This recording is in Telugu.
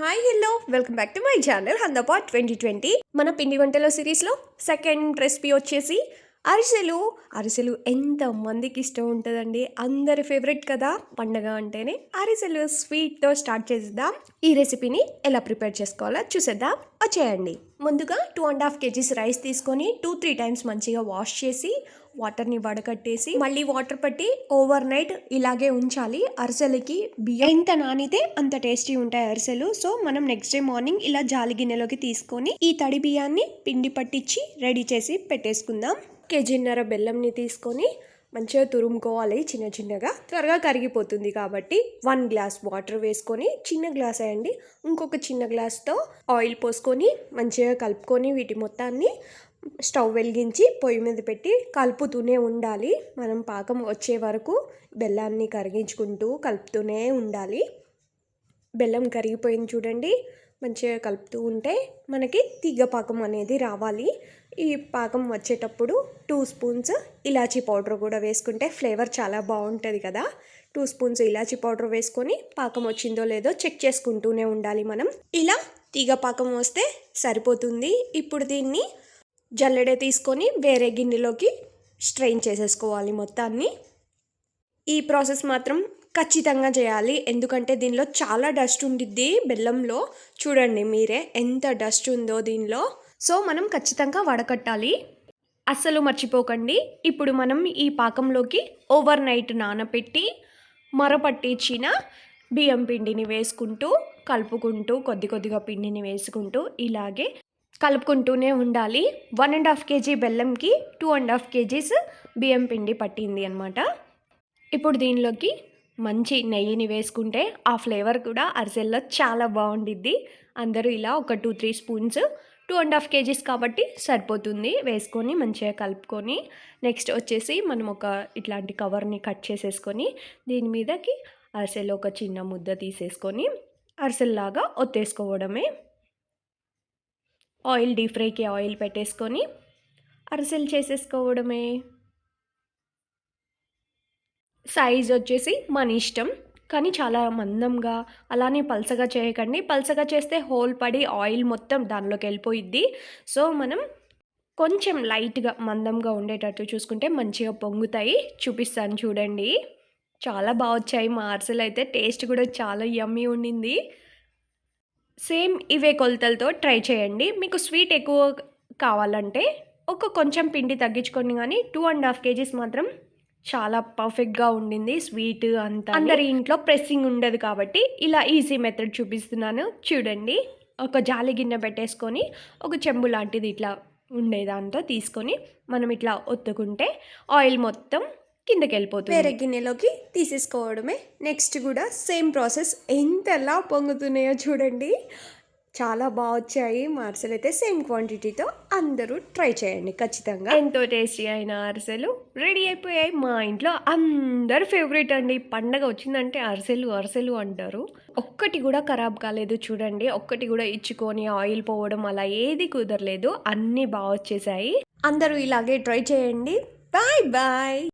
Hi hello welcome back to my channel హందపా twenty twenty మన పిండి వంటల సిరీస్లో సెకండ్ రెసిపీ వచ్చేసి అరిసెలు అరిసెలు ఎంత మందికి ఇష్టం ఉంటుందండి? అందరి ఫేవరెట్ కదా? పండగ అంటేనే అరిసెలు స్వీట్తో స్టార్ట్ చేద్దాం ఈ రెసిపీని ఎలా ప్రిపేర్ చేసుకోవాలో చూసేద్దాం. వచ్చేయండి. ముందుగా two and half kgs rice తీసుకొని టూ త్రీ టైమ్స్ మంచిగా వాష్ చేసి వాటర్ని వడకట్టేసి మళ్ళీ వాటర్ పట్టి ఓవర్ నైట్ ఇలాగే ఉంచాలి. అరిసెలకి బియ్యం ఎంత నానితే అంత టేస్టీ ఉంటాయి అరిసెలు. సో మనం నెక్స్ట్ డే మార్నింగ్ ఇలా జాలి గిన్నెలోకి తీసుకొని ఈ తడి బియ్యాన్ని పిండి పట్టించి రెడీ చేసి పెట్టేసుకుందాం. కేజీన్నర బెల్లంని తీసుకొని మంచిగా తురుముకోవాలి చిన్న చిన్నగా. త్వరగా కరిగిపోతుంది కాబట్టి వన్ గ్లాస్ వాటర్ వేసుకొని చిన్న గ్లాస్ అయ్యండి ఇంకొక చిన్న గ్లాస్తో ఆయిల్ పోసుకొని మంచిగా కలుపుకొని వీటి మొత్తాన్ని స్టవ్ వెలిగించి పొయ్యి మీద పెట్టి కలుపుతూనే ఉండాలి. మనం పాకం వచ్చే వరకు బెల్లాన్ని కరిగించుకుంటూ కలుపుతూనే ఉండాలి. బెల్లం కరిగిపోయింది చూడండి. మంచిగా కలుపుతూ ఉంటే మనకి తీగ పాకం అనేది రావాలి. ఈ పాకం వచ్చేటప్పుడు టూ స్పూన్స్ ఇలాచీ పౌడర్ కూడా వేసుకుంటే ఫ్లేవర్ చాలా బాగుంటుంది కదా. టూ స్పూన్స్ ఇలాచీ పౌడర్ వేసుకొని పాకం వచ్చిందో లేదో చెక్ చేసుకుంటూనే ఉండాలి మనం. ఇలా తీగ పాకం వస్తే సరిపోతుంది. ఇప్పుడు దీన్ని జల్లెడ తీసుకొని వేరే గిన్నెలోకి స్ట్రెయిన్ చేసేసుకోవాలి మొత్తాన్ని. ఈ ప్రాసెస్ మాత్రం ఖచ్చితంగా చేయాలి. ఎందుకంటే దీనిలో చాలా డస్ట్ ఉండిద్ది బెల్లంలో. చూడండి మీరే ఎంత డస్ట్ ఉందో దీనిలో. సో మనం ఖచ్చితంగా వడకట్టాలి. అస్సలు మర్చిపోకండి. ఇప్పుడు మనం ఈ పాకంలోకి ఓవర్ నైట్ నానబెట్టి మరపట్టించిన బియ్యం పిండిని వేసుకుంటూ కలుపుకుంటూ కొద్ది కొద్దిగా పిండిని వేసుకుంటూ ఇలాగే కలుపుకుంటూనే ఉండాలి. వన్ అండ్ హాఫ్ కేజీ బెల్లంకి టూ అండ్ హాఫ్ కేజీస్ బియ్యం పిండి పట్టింది అనమాట ఇప్పుడు దీనిలోకి మంచి నెయ్యిని వేసుకుంటే ఆ ఫ్లేవర్ కూడా అరిసెల్లో చాలా బాగుండిద్ది. అందరూ ఇలా ఒక two three spoons two and half kgs కాబట్టి సరిపోతుంది. వేసుకొని మంచిగా కలుపుకొని నెక్స్ట్ వచ్చేసి మనం ఒక ఇట్లాంటి కవర్ని కట్ చేసేసుకొని దీని మీదకి అరిసెలు ఒక చిన్న ముద్ద తీసేసుకొని అరిసెల్లాగా ఒత్తేసుకోవడమే. ఆయిల్ డీప్ ఫ్రైకి ఆయిల్ పెట్టేసుకొని అరిసెలు చేసేసుకోవడమే. సైజ్ వచ్చేసి మన ఇష్టం. కానీ చాలా మందంగా అలానే పలసగా చేయకండి. పలసగా చేస్తే హోల్ పడి ఆయిల్ మొత్తం దానిలోకి వెళ్ళిపోయిద్ది. సో మనం కొంచెం లైట్గా మందంగా ఉండేటట్టు చూసుకుంటే మంచిగా పొంగుతాయి. చూపిస్తాను చూడండి. చాలా బాగా వచ్చాయి. మా అరిసెలు అయితే టేస్ట్ కూడా చాలా యమ్మీ ఉండింది. సేమ్ ఇవే కొలతలతో ట్రై చేయండి. మీకు స్వీట్ ఎక్కువ కావాలంటే ఒక కొంచెం పిండి తగ్గించుకోండి కానీ టూ అండ్ హాఫ్ కేజీస్ మాత్రం చాలా పర్ఫెక్ట్గా ఉండింది స్వీట్ అంతా అందరి ఇంట్లో ప్రెస్సింగ్ ఉండదు కాబట్టి ఇలా ఈజీ మెథడ్ చూపిస్తున్నాను. చూడండి. ఒక జాలి గిన్నె పెట్టేసుకొని ఒక చెంబు లాంటిది ఇట్లా ఉండే దాంతో తీసుకొని మనం ఇట్లా ఒత్తుకుంటే ఆయిల్ మొత్తం కిందకి వెళ్ళిపోతుంది వేరే గిన్నెలోకి తీసేసుకోవడమే. నెక్స్ట్ కూడా సేమ్ ప్రాసెస్. ఎంతలా పొంగుతున్నాయో చూడండి. చాలా బాగా వచ్చాయి. మా అరిసెలు అయితే సేమ్ క్వాంటిటీతో అందరూ ట్రై చేయండి ఖచ్చితంగా. ఎంతో టేస్టీ అయిన అరిసెలు రెడీ అయిపోయాయి. మా ఇంట్లో అందరు ఫేవరెట్ అండి. పండగ వచ్చిందంటే అరిసెలు అరిసెలు అంటారు. ఒక్కటి కూడా ఖరాబ్ కాలేదు చూడండి. ఒక్కటి కూడా ఇచ్చుకొని ఆయిల్ పోవడం అలా ఏది కుదరలేదు. అన్నీ బాగా వచ్చేసాయి. అందరూ ఇలాగే ట్రై చేయండి. Bye bye